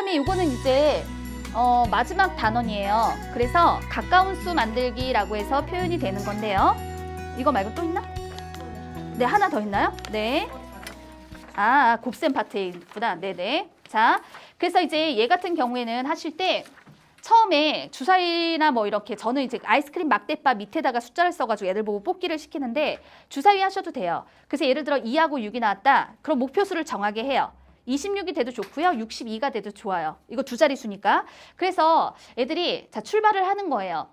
다음에 이거는 이제 어, 마지막 단원이에요. 그래서 가까운 수 만들기라고 해서 표현이 되는 건데요. 이거 말고 또 있나? 네, 하나 더 있나요? 네. 아, 곱셈 파트에 있구나. 네네. 자, 그래서 이제 얘 같은 경우에는 하실 때 처음에 주사위나 뭐 이렇게 저는 이제 아이스크림 막대바 밑에다가 숫자를 써가지고 애들 보고 뽑기를 시키는데 주사위 하셔도 돼요. 그래서 예를 들어 2하고 6이 나왔다. 그럼 목표수를 정하게 해요. 26이 돼도 좋고요. 62가 돼도 좋아요. 이거 두 자리 수니까. 그래서 애들이 자 출발을 하는 거예요.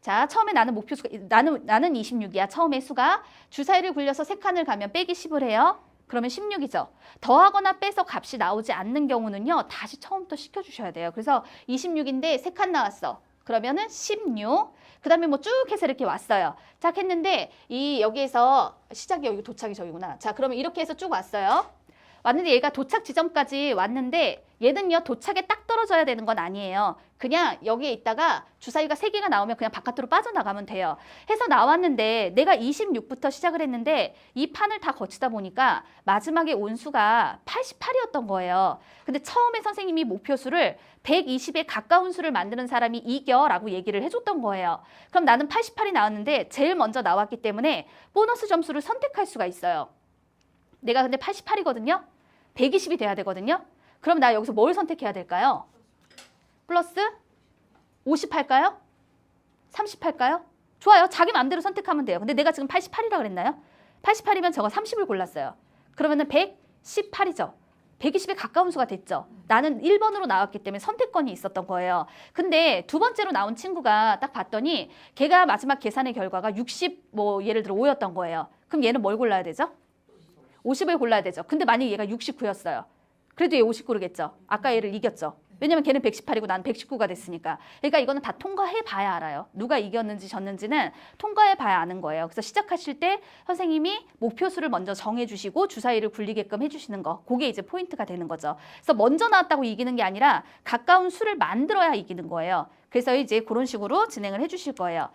자, 처음에 나는 목표수가 나는 나는 26이야. 처음에 수가 주사위를 굴려서 세 칸을 가면 빼기 10을 해요. 그러면 16이죠. 더하거나 빼서 값이 나오지 않는 경우는요. 다시 처음부터 시켜 주셔야 돼요. 그래서 26인데 세 칸 나왔어. 그러면은 16. 그다음에 뭐 쭉 해서 이렇게 왔어요. 딱 했는데 이 여기에서 시작이 여기 도착이 저기구나. 자, 그러면 이렇게 해서 쭉 왔어요. 왔는데 얘가 도착 지점까지 왔는데 얘는요 도착에 딱 떨어져야 되는 건 아니에요. 그냥 여기에 있다가 주사위가 세개가 나오면 그냥 바깥으로 빠져나가면 돼요. 해서 나왔는데 내가 26부터 시작을 했는데 이 판을 다 거치다 보니까 마지막에 온 수가 88이었던 거예요. 근데 처음에 선생님이 목표수를 120에 가까운 수를 만드는 사람이 이겨 라고 얘기를 해줬던 거예요. 그럼 나는 88이 나왔는데 제일 먼저 나왔기 때문에 보너스 점수를 선택할 수가 있어요. 내가 근데 88이거든요. 120이 돼야 되거든요. 그럼 나 여기서 뭘 선택해야 될까요? 플러스 50 할까요? 30 할까요? 좋아요. 자기 마음대로 선택하면 돼요. 근데 내가 지금 88이라 그랬나요? 88이면 저거 30을 골랐어요. 그러면은 118이죠. 120에 가까운 수가 됐죠. 나는 1번으로 나왔기 때문에 선택권이 있었던 거예요. 근데 두 번째로 나온 친구가 딱 봤더니 걔가 마지막 계산의 결과가 60, 뭐 예를 들어 5였던 거예요. 그럼 얘는 뭘 골라야 되죠? 50을 골라야 되죠. 근데 만약에 얘가 69였어요. 그래도 얘50 고르겠죠. 아까 얘를 이겼죠. 왜냐면 걔는 118이고 난 119가 됐으니까. 그러니까 이거는 다 통과해 봐야 알아요. 누가 이겼는지 졌는지는 통과해 봐야 아는 거예요. 그래서 시작하실 때 선생님이 목표수를 먼저 정해 주시고 주사위를 굴리게끔 해 주시는 거. 그게 이제 포인트가 되는 거죠. 그래서 먼저 나왔다고 이기는 게 아니라 가까운 수를 만들어야 이기는 거예요. 그래서 이제 그런 식으로 진행을 해 주실 거예요.